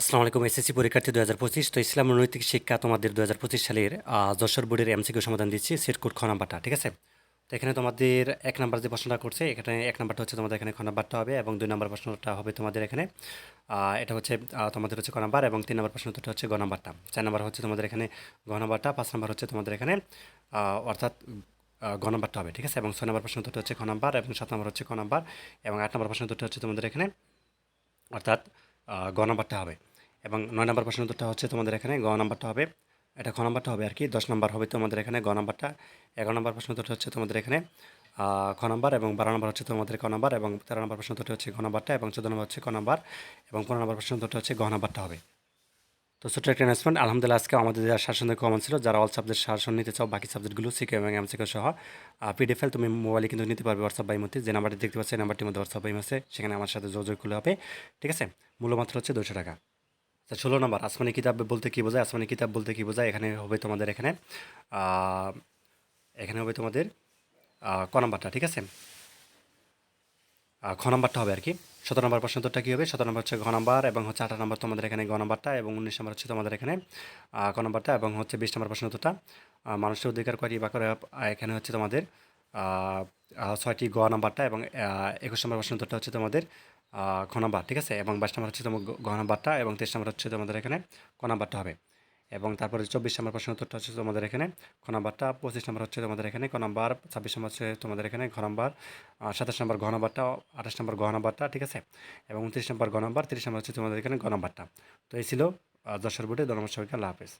আসসালামু আলাইকুম, এসএসসি পরীক্ষার্থী দু হাজার পঁচিশ। তো ইসলাম নৈতিক শিক্ষা তোমাদের দু হাজার পঁচিশ সালের যশোর বোর্ডের এমসিকিউ সমাধান দিচ্ছি, সেট খ নাম্বারটা, ঠিক আছে? তো এখানে তোমাদের এক নাম্বার যে প্রশ্নটা করছে, এখানে এক নাম্বারটা হচ্ছে তোমাদের এখানে খ নাম্বারটা হবে এবং দুই নাম্বার প্রশ্নটা হবে তোমাদের এখানে এটা হচ্ছে তোমাদের হচ্ছে ক নাম্বার এবং তিন নাম্বার প্রশ্নটা হচ্ছে গ নাম্বারটা। চার নাম্বার হচ্ছে তোমাদের এখানে গ নাম্বারটা, পাঁচ নাম্বার হচ্ছে তোমাদের এখানে অর্থাৎ গ নাম্বারটা হবে, ঠিক আছে? এবং ছয় নাম্বার প্রশ্নটা হচ্ছে খ নাম্বার এবং সাত নাম্বার হচ্ছে ক নাম্বার এবং আট নাম্বার প্রশ্নটা হচ্ছে তোমাদের এখানে, অর্থাৎ গ নাম্বারটা হবে। এবং নয় নম্বর প্রশ্ন উত্তরটা হচ্ছে তোমাদের এখানে গ নাম্বারটা হবে। এটা খ নাম্বারটা হবে আর কি। দশ নম্বর হবে তোমাদের এখানে গ নাম্বারটা। এগারো নম্বর প্রশ্ন উত্তরটা হচ্ছে তোমাদের এখানে খ নাম্বার এবং বারো নম্বর হচ্ছে তোমাদের ক নাম্বার এবং তেরো নম্বর প্রশ্ন উত্তরটা হচ্ছে ঘ নাম্বারটা এবং চোদ্দ নম্বর হচ্ছে ক নাম্বার এবং পনেরো নম্বর প্রশ্ন উত্তরটা হচ্ছে গ নাম্বারটা হবে। তো ছোট্ট একটা অ্যানাউন্সমেন্ট আলহামদুলিল্লাহ আজকে আমাদের যারা শাসনের কমন ছিল, যারা অল সাবজেক্ট শাসন নিতে চাও, বাকি সাবজেক্টগুলো সিকে এবং এমসিকে সহ পিডিএফ তুমি মোবাইলে কিন্তু নিতে পারবে হোয়াটসঅ্যাপ বাই মধ্যে যে নাম্বারটি দেখতে পাচ্ছি নাম্বারটির মধ্যে হোয়াটসঅ্যাপ বাই আছে, সেখানে আমার সাথে যোগাযোগ করলে হবে। ঠিক আছে? মূল্যমাত্র হচ্ছে দুশো টাকা। আচ্ছা ষোলো নম্বর, আসমানি কিতাব বলতে কী বোঝায়? আসমানি কিতাব বলতে কী বোঝায়? এখানে হবে তোমাদের, এখানে এখানে হবে তোমাদের ক নাম্বারটা, ঠিক আছে? খ নাম্বারটা হবে আর কি। সতেরো নম্বর প্রশ্ন উত্তরটা কী হবে? সতেরো নম্বর হচ্ছে ঘ নম্বর এবং হচ্ছে আঠারো নম্বর তোমাদের এখানে গ নম্বরটা এবং উনিশ নম্বর হচ্ছে তোমাদের এখানে ক নাম্বারটা এবং হচ্ছে বিশ নম্বর প্রশ্ন উত্তরটা। মানুষের অধিকার কয়টি বা করে এখানে হচ্ছে তোমাদের ছয়টি গ নম্বরটা এবং একুশ নম্বর প্রশ্ন উত্তরটা হচ্ছে তোমাদের নাম্বার ঠিক আছে? এবং বাইশ নম্বর হচ্ছে তোমার গ নাম্বারটা এবং তেইশ নম্বর হচ্ছে তোমাদের এখানে ক নাম্বারটা হবে। এবং তারপরে চব্বিশ নম্বর প্রশ্ন উত্তরটা হচ্ছে তোমাদের এখানে খ নাম্বারটা পঁচিশ নম্বর হচ্ছে তোমাদের এখানে ক নাম্বার ছাব্বিশ নম্বর হচ্ছে তোমাদের এখানে ঘ নাম্বার সাতাশ নম্বর ঘ আঠাশ নম্বর ঘ ঠিক আছে? এবং উনত্রিশ নম্বর ঘ নাম্বার তিরিশ নম্বর হচ্ছে তোমাদের এখানে ঘ তো এই ছিল যশোর বোর্ডে ধন্যবাদ সবাইকে, আল্লাহ হাফেজ।